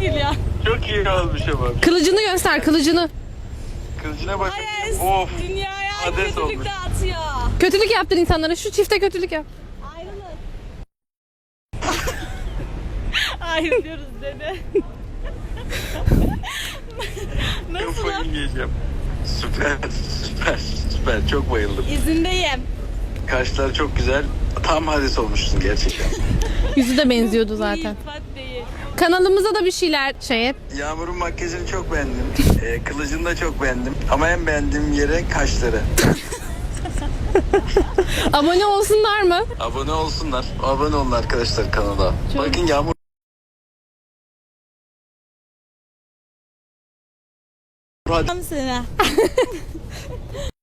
değil ya. Çok iyi olmuş ama. Kılıcını göster kılıcını. Kılıcına bak. Ares Of. dünyaya Hades kötülük olmuş. dağıtıyor. Kötülük yaptın insanlara. Şu çifte kötülük yap. Ayrılın. Ayrılıyoruz dedi. Nasıl Kafayı yiyeceğim. Süper, süper, süper. Çok bayıldım. İzindeyim. Kaşlar çok güzel. Tam Hades olmuşsun gerçekten. Yüzü de benziyordu zaten. Değil. Kanalımıza da bir şeyler şey et. Yağmur'un makyajını çok beğendim. Ee, kılıcını da çok beğendim. Ama en beğendiğim yere kaşları. Abone olsunlar mı? Abone olsunlar. Abone olun arkadaşlar kanala. Bakın Yağmur Hadi Tam sana.